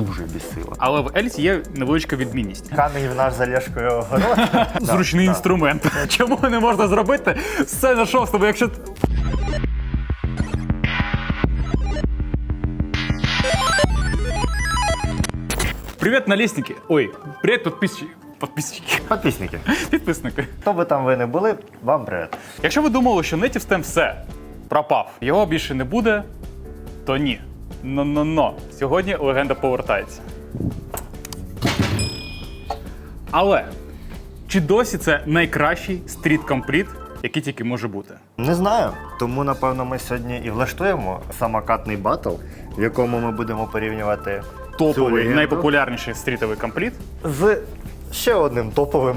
дуже бісило. Але в Ельсі є невеличка відмінність. Камінь в наш залежкою город. Зручний інструмент. Чому не можна зробити все на шостому, якщо. Привіт, налісники! Ой, привіт, підписчики. Підписчики. Підписники, Підписники. хто би там ви не були, вам привіт. Якщо ви думали, що Native Stem все пропав, його більше не буде, то ні. Но-но-но. Сьогодні легенда повертається. Але чи досі це найкращий стріт компліт, який тільки може бути? Не знаю. Тому, напевно, ми сьогодні і влаштуємо самокатний батл, в якому ми будемо порівнювати цю Топовий, легенду найпопулярніший стрітовий компліт. з ще одним топовим.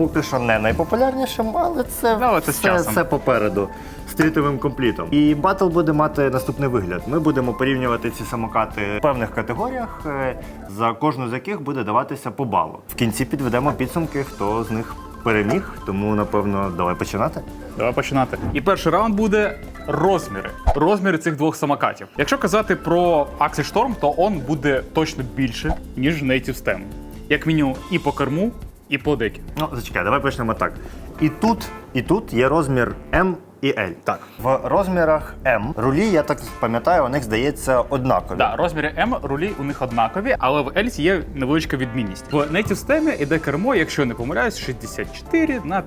Поки що не найпопулярнішим, але це, Але це все, все попереду. Стрітовим комплітом. І батл буде мати наступний вигляд. Ми будемо порівнювати ці самокати в певних категоріях, е, за кожну з яких буде даватися по балу. В кінці підведемо підсумки, хто з них переміг. Тому, напевно, давай починати. Давай починати. І перший раунд буде розміри. Розміри цих двох самокатів. Якщо казати про Axel Storm, то он буде точно більше, ніж Native Stem. Як мінімум, і по керму, і по декі. Ну, зачекай, давай почнемо так. І тут, і тут є розмір М і L. Так. В розмірах М рулі, я так пам'ятаю, у них здається однакові. Да, розміри М рулі у них однакові, але в Ельсі є невеличка відмінність. В Native Stem іде кермо, якщо не помиляюсь, 64 на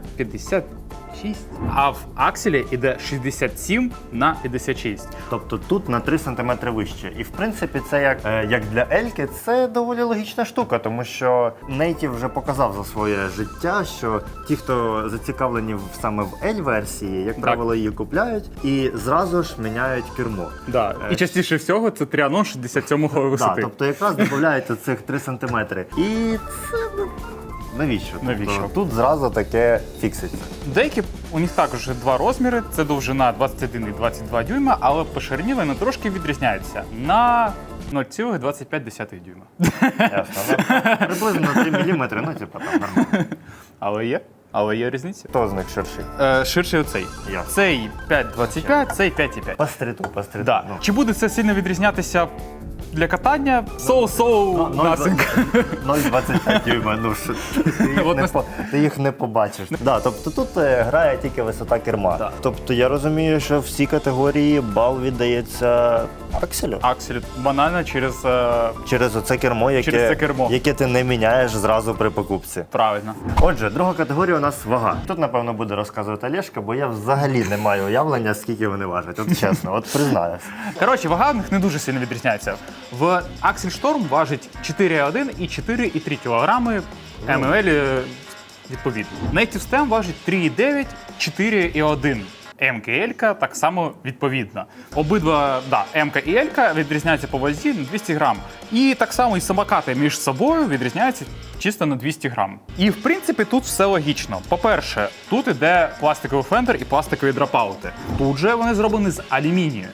56, а в Акселі іде 67 на 56. Тобто тут на 3 см вище. І в принципі, це як, е, як для Ельки, це доволі логічна штука, тому що Нейтів вже показав за своє життя, що ті, хто зацікавлені в- саме в L-версії, як правило, її купляють і зразу ж міняють кермо. Да. І частіше всього це тріанон 67-го Да, тобто якраз додають цих 3 см. І це ну, навіщо? Навіщо? Тобто, тут зразу таке фікситься. Деякі у них також два розміри: це довжина 21 і 22 дюйма, але по ширині вони трошки відрізняються на 0,25 дюйма. Ясно. Ну, приблизно 3 мм, ну типу там нормально. Але є. Але є різниця. Хто з них ширший? Е, ширший оцей. Я. Цей 5,25, цей 5,5. По стріту, по стріту. Да. Ну. Чи буде це сильно відрізнятися для катання? So-so, Ну, nothing. 0,25 дюйма, ну що ти їх, не, по, ти їх не побачиш. Да, тобто тут е, грає тільки висота керма. Да. Тобто я розумію, що в цій категорії бал віддається акселю. Аксель банально через е, Через оце кермо, яке, Через це кермо. яке ти не міняєш зразу при покупці. правильно. Отже, друга категорія у нас вага. Тут, напевно, буде розказувати Олешка, бо я взагалі не маю уявлення, скільки вони важать. От чесно, от признаюсь. Коротше, вага в них не дуже сильно відрізняється. В Storm важить 4,1 і 4,3 кг МЛ відповідно. Native Stem важить 3,9, 4,1. МК L так само відповідно. Обидва да, МК і L відрізняються по вазі на 200 грам. І так само і самокати між собою відрізняються чисто на 200 грам. І в принципі тут все логічно. По-перше, тут іде пластиковий фендер і пластикові драпаути. Тут же вони зроблені з алюмінію.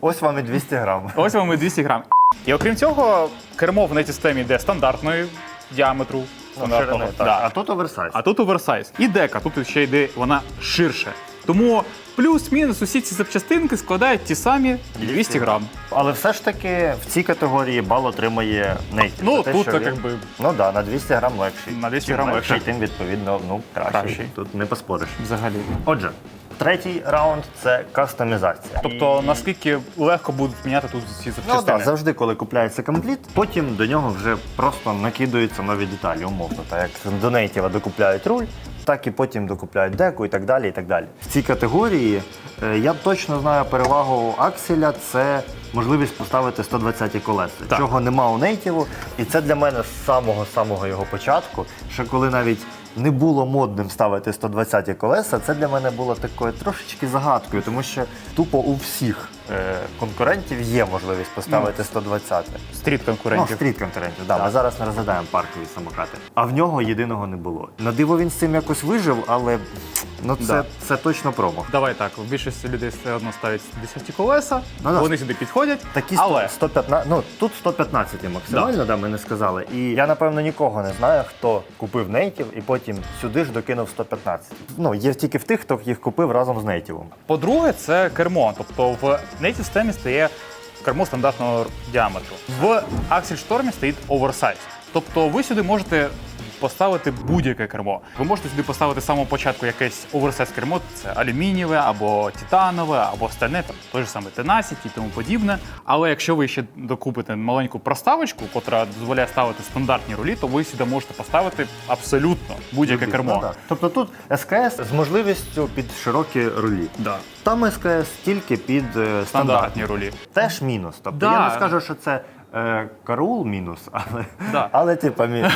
Ось вам і 200 грам. Ось вам і 200 грам. І окрім цього, кермо в неті йде стандартної діаметру. Стандартного, Ширини, так. А тут оверсайз. А тут оверсайз. І дека, тут ще йде вона ширше. Тому плюс-мінус усі ці запчастинки складають ті самі 200 грам. Але все ж таки в цій категорії бал отримує Нейтів. Ну, тут що це він- як би- Ну так, да, на 200 грам легший. На 200 Чим грам легший, тим відповідно ну, кращий. Кращий. Тут не поспориш. Взагалі. Отже, третій раунд це кастомізація. Тобто, наскільки легко будуть міняти тут ці Ну так, завжди, коли купляється компліт, потім до нього вже просто накидаються нові деталі, умовно. Так як до нейтіва докупляють руль, так і потім докупляють деку і так далі. і так далі. В цій категорії е, я точно знаю перевагу акселя це можливість поставити 120 колеса, Так. чого нема у нейтіву. І це для мене з самого-самого його початку, що коли навіть не було модним ставити 120-ті колеса, це для мене було такою трошечки загадкою, тому що тупо у всіх е, конкурентів є можливість поставити 120. Стріт Ну, конкурентів. стріт конкурентів, да, ми зараз не розглядаємо паркові самокати. А в нього єдиного не було. На диво він з цим якось вижив, але ну, це, Да. це точно промах. Давай так, в більшості людей все одно ставлять 10 колеса, Ну, да. вони сюди підходять. Такі але 115, ну тут 115 максимально, да. ми не сказали. І я напевно нікого не знаю, хто купив нейтів і потім сюди ж докинув 115. Ну, є тільки в тих, хто їх купив разом з нейтівом. По-друге, це кермо. Тобто в Native системі стає кермо стандартного діаметру. В Axel Storm стоїть оверсайз. Тобто ви сюди можете поставити будь-яке кермо. Ви можете сюди поставити з самого початку якесь оверсайз кермо, це алюмінієве або титанове, або стальне, там той же саме T10 і тому подібне. Але якщо ви ще докупите маленьку проставочку, котра дозволяє ставити стандартні рулі, то ви сюди можете поставити абсолютно будь-яке кермо. Ну, так. Тобто тут СКС з можливістю під широкі рулі. Да. Там СКС тільки під е, стандартні. Стандартні рулі. Теж мінус. Тобто Да. я не скажу, що це е, караул мінус, але, Да. але типа мінус.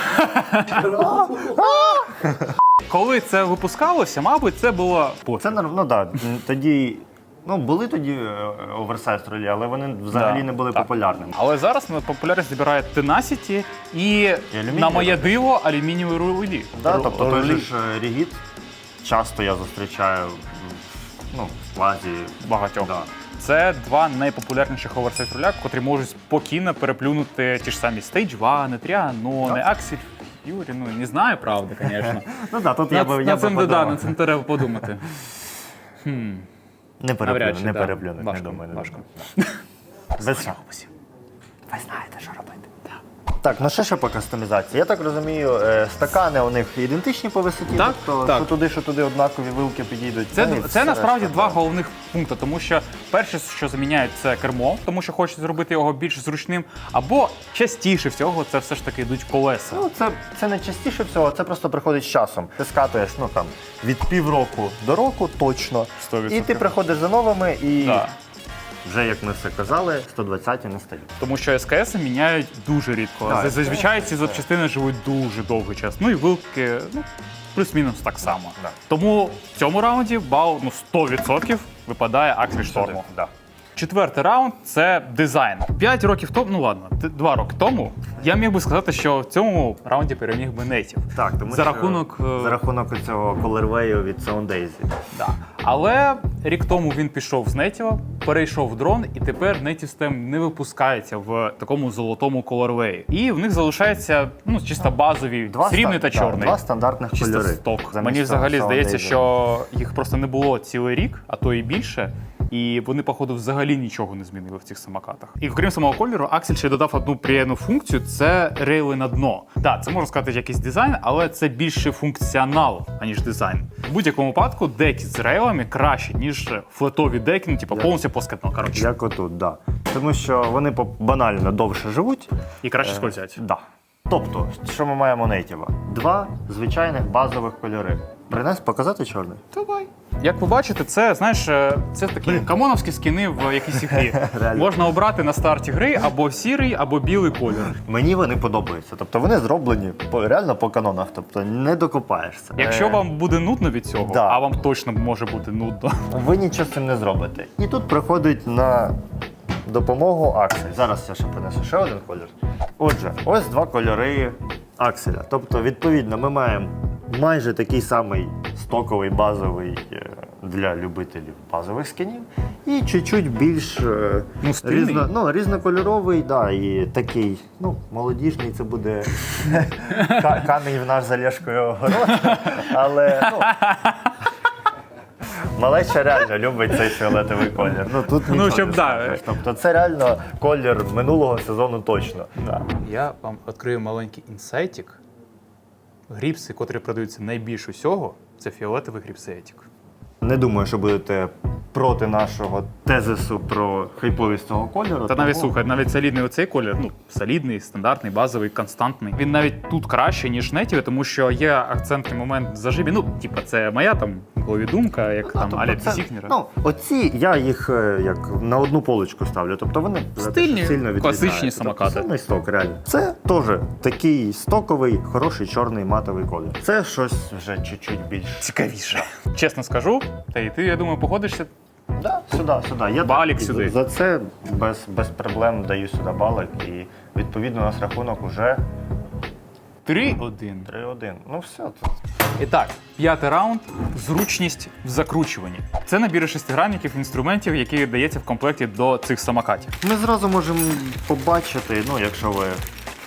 Коли це випускалося, мабуть, це було Це ну да, тоді. Ну, були тоді е, оверсайз ролі, але вони взагалі Да, не були так. популярними. Але зараз на популярність збирає Tenacity і, алюмінієві. на моє диво алюмінієві рулі. Да, Ру- тобто той рулі. ж е, рігіт часто я зустрічаю м, ну, в плазі. багатьох. Да. Це два найпопулярніших оверсайт руля, котрі можуть спокійно переплюнути ті ж самі Stage 1, Тріанони, Аксель Юрі. Ну не знаю, правда, звісно. Ну да, тут я би я цим да, на цим треба подумати. Не переплюнуть, не да. переплюнуть, не думаю. не важко. Без шапусів. Ви знаєте, що робити. Так, ну що ще по кастомізації? Я так розумію, е, стакани у них ідентичні по висоті, Так, тобто так. що туди, що туди однакові вилки підійдуть. Це, Ну, і це все насправді решта, два так. головних пункти, тому що перше, що заміняють, це кермо, тому що хочуть зробити його більш зручним. Або частіше всього, це все ж таки йдуть колеса. Ну, це, це не частіше всього, це просто приходить з часом. Ти скатуєш ну, там, від півроку до року точно. 100%. І ти приходиш за новими і Да. Вже, як ми все казали, 120 не стають. Тому що СКС міняють дуже рідко. Так. Зазвичай ці запчастини живуть дуже довгий час. Ну і вилки, ну, плюс-мінус так само. Да. Тому в цьому раунді бал ну, 100% випадає Аксель Шторму. Да. Четвертий раунд це дизайн. П'ять років тому, ну ладно, два роки тому я міг би сказати, що в цьому раунді переміг би Native. Так, тому За що рахунок, е, за рахунок цього колервею від Sound Daisy. Да. Але рік тому він пішов з Native, перейшов в дрон, і тепер Stem не випускається в такому золотому колорвеї. І в них залишається ну, чисто базові два срібний ста- та да, чорний. два стандартних Чисто кольори. сток. Замість Мені взагалі здається, що їх просто не було цілий рік, а то і більше. І вони, походу, взагалі нічого не змінили в цих самокатах. І окрім самого кольору, Аксель ще додав одну приємну функцію: це рейли на дно. Так, це можна сказати якийсь дизайн, але це більше функціонал, аніж дизайн. В будь-якому випадку деки з рейлами краще, ніж флетові деки, ну, типу, повністю плоскетно. Коротше, Як отут, да. Тому що вони банально довше живуть. і краще скользять. Да. Тобто, що ми маємо нейтіва? Два звичайних базових кольори. Принес показати чорний? Давай. Як ви бачите, це знаєш, е, це такі камоновські скіни в якійсь ігрі. Можна обрати на старті гри або сірий, або білий колір. Мені вони подобаються. Тобто вони зроблені реально по канонах, тобто не докопаєшся. Якщо Е, вам буде нудно від цього, да. а вам точно може бути нудно. ви нічого з цим не зробите. І тут приходить на допомогу аксель. Зараз я ще принесу ще один колір. Отже, ось два кольори акселя. Тобто, відповідно, ми маємо майже такий самий стоковий базовий е, для любителів базових скінів. І чуть-чуть більш е, Ну, різно, ну, різнокольоровий, да, і такий, ну, молодіжний це буде камінь в наш залежкою город. Але ну, Малеча реально любить цей фіолетовий колір. Ну тут Ну, щоб, да. Тобто це реально колір минулого сезону точно. Я вам відкрию маленький інсайтик. Гріпси, котрі продаються найбільш усього, це фіолетовий гріпсетик. Не думаю, що будете проти нашого тезису про хайповість цього кольору. Та навіть слухай, навіть солідний оцей колір, ну солідний, стандартний, базовий, константний. Він навіть тут краще, ніж нетіві, тому що є акцентний момент в зажимі. Ну, типа, це моя там в голові думка, як там Тобто Аля це- Пісікнера. Ну, оці я їх е, як на одну полочку ставлю. Тобто вони Стильні, сильно класичні відрізняються. самокати. Тобто, самий сток, реально. Це теж такий стоковий, хороший чорний матовий колір. Це щось вже чуть-чуть більш Цікавіше. Чесно скажу, та і ти, я думаю, погодишся. Да, сюди, сюди. Я Балік так- сюди. За це без, без проблем даю сюди балик. І відповідно у нас рахунок уже 3-1. 3-1. Ну все тут. І так, п'ятий раунд зручність в закручуванні. Це набір шестигранників інструментів, які дається в комплекті до цих самокатів. Ми зразу можемо побачити, ну, якщо ви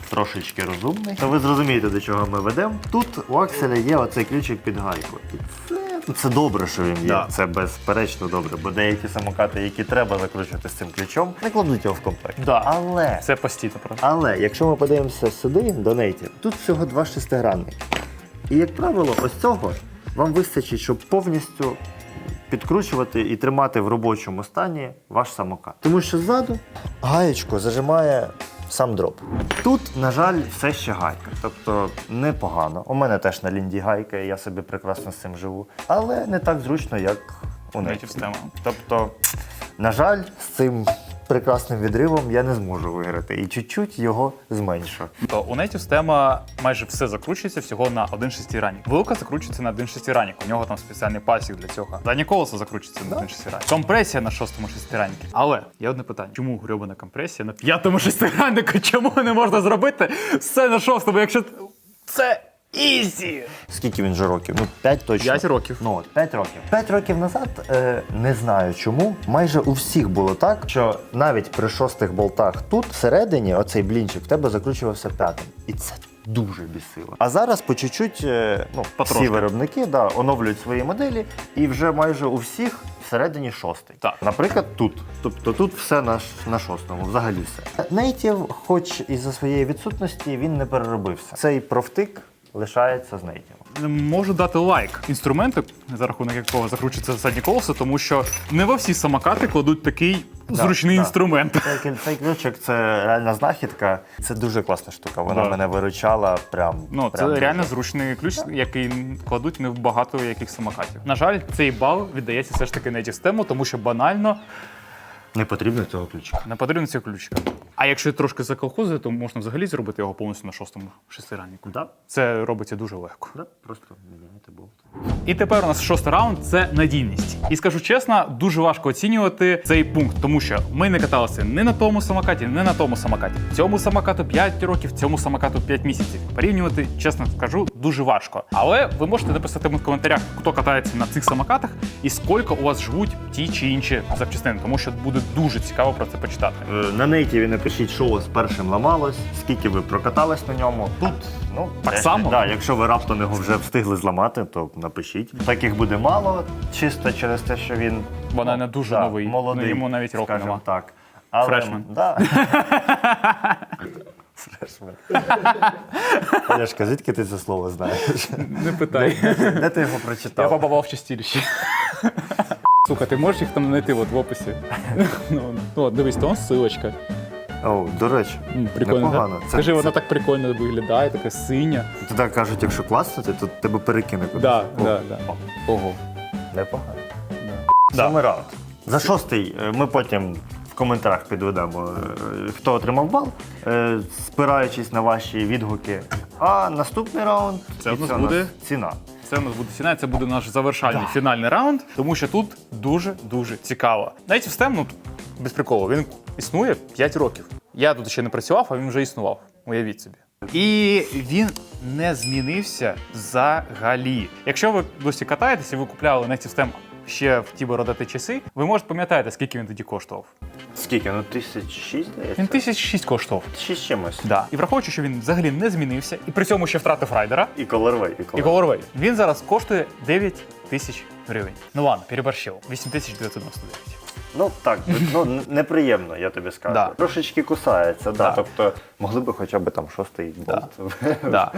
трошечки розумний, то ви зрозумієте, до чого ми ведемо. Тут у Акселя є оцей ключик під гайку. І це Це добре, що він є. Да. Це безперечно добре, бо деякі самокати, які треба закручувати з цим ключом, не кладуть його в комплект. Да. Але Це постійно просто. Але якщо ми подивимося сюди, до нейтів, тут всього два шестигранники. І, як правило, ось цього вам вистачить, щоб повністю підкручувати і тримати в робочому стані ваш самокат. Тому що ззаду гаєчку зажимає сам дроп. Тут, на жаль, все ще гайка. Тобто непогано. У мене теж на лінді гайка, і я собі прекрасно з цим живу. Але не так зручно, як у нейтів. Тобто, на жаль, з цим прекрасним відривом я не зможу виграти. І чуть-чуть його зменшу. То у Native система майже все закручується всього на один шестигранник. Велика закручується на один шестигранник. У нього там спеціальний пасік для цього. Заднє колесо закручується на один шестигранник. Компресія на шостому шестиграннику. Але є одне питання: чому грьобана компресія на п'ятому шестиграннику? Чому не можна зробити все на шостому, якщо це ізі? Скільки він вже років? Ну, 5 точно. П'ять років. Ну, от, 5 років. 5 років назад, е, не знаю чому, майже у всіх було так, що навіть при шостих болтах тут всередині оцей блінчик в тебе закручувався п'ятим. І це дуже бісило. А зараз по чуть-чуть е, ну, Потрошки. всі виробники да, оновлюють свої моделі, і вже майже у всіх всередині шостий. Так. Наприклад, тут. Тобто тут все на, ш- на шостому, взагалі все. Native, хоч із-за своєї відсутності, він не переробився. Цей профтик лишається з Native. Можу дати лайк інструменту, за рахунок якого закручується заднє колесо, тому що не во всі самокати кладуть такий зручний да. інструмент. Цей, цей ключик це реальна знахідка. Це дуже класна штука. Вона Да. мене виручала прям. Ну, прям це дуже. реально зручний ключ, який кладуть не в багато яких самокатів. На жаль, цей бал віддається все ж таки не систему, тому що банально не потрібно цього ключика. не потрібен цей ключик. А якщо трішки заколхозити, то можна взагалі зробити його повністю на шостому шестираннику. Да? Це робиться дуже легко. Да? Просто міняєте болт. І тепер у нас шостий раунд це надійність. І скажу чесно, дуже важко оцінювати цей пункт, тому що ми не каталися не на тому самокаті, не на тому самокаті. Цьому самокату 5 років, цьому самокату 5 місяців. Порівнювати, чесно скажу, дуже важко. Але ви можете написати в коментарях, хто катається на цих самокатах і скільки у вас живуть ті чи інші запчастини, тому що буде дуже цікаво про це почитати. Е, На нейтіві напишіть, що у вас першим ламалось, скільки ви прокатались на ньому. Тут, ну, Так само? Да, якщо ви раптом його вже встигли зламати, то напишіть. Таких буде мало, чисто через те, що він Вона ну, не дуже да, новий, молодий, ну, йому навіть року скажімо нема. так. Але, Фрешмен. Да. Фрешмен. Олешка, звідки ти це слово знаєш? Не питай. Де ти його прочитав? Я побував в чистилищі. Сука, ти можеш їх там знайти от в описі? ну, ну, от, дивись, то ссылочка. О, до речі, М, Прикольно, непогано. так? Це- Скажи, це- вона так прикольно виглядає, така синя. Туди кажуть, якщо класнути, то тебе перекине кудись. Да, О, да, да. Ого. Непогано. Да. Сьомий раунд. За шостий е, ми потім в коментарях підведемо, е, хто отримав бал, е, спираючись на ваші відгуки. А наступний раунд Це і у нас у буде? ціна. Це у нас буде ціна, це буде наш завершальний фінальний раунд, тому що тут дуже-дуже цікаво. Навіть систем, ну, без приколу, він існує 5 років. Я тут ще не працював, а він вже існував. Уявіть собі. І він не змінився взагалі. Якщо ви досі катаєтеся і ви купляли Native Stem ще в ті бородати часи, ви можете пам'ятаєте, скільки він тоді коштував. Скільки? Ну, тисяч шість, здається? Він тисяч шість коштував. Шість чимось. Да. І враховуючи, що він взагалі не змінився, і при цьому ще втратив райдера, І колорвей, і колорвей. Він зараз коштує 9 тисяч гривень. Ну ладно, переборщив. 8999. Ну так, ну неприємно, я тобі скажу. Да. Трошечки кусається, да. Да. Тобто могли би хоча б там шостий болт Да.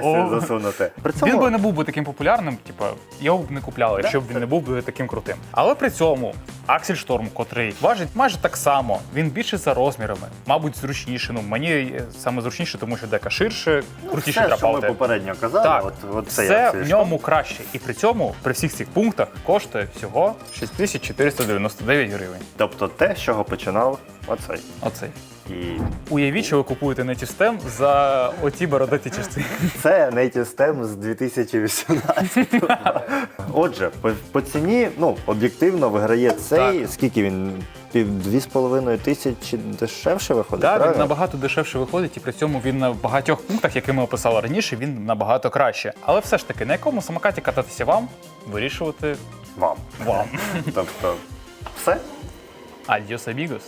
О. засунути. При цьому Він би не був би таким популярним, типу, його б не купляли, якщо б він не був би таким крутим. Але при цьому Аксель Шторм, котрий важить майже так само, він більше за розмірами, мабуть, зручніше. Ну мені е, саме зручніше, тому що дека ширше, крутіше все, що ми попередньо казали, Так, от, от це, все в ньому краще. І при цьому, при всіх цих пунктах, коштує всього 6499 гривень. Тобто те, з чого починав оцей. Оцей. І Уявіть, що ви купуєте Native Stem за оті бородаті частини. це Native Stem з 2018. Отже, по, по ціні, ну, об'єктивно виграє цей. Скільки він? Пів дві з половиною тисячі дешевше виходить. Так, він правильно? набагато дешевше виходить, і при цьому він на багатьох пунктах, які ми описали раніше, він набагато краще. Але все ж таки, на якому самокаті кататися вам, вирішувати Вам. вам. Тобто, все. Адіос, амігос.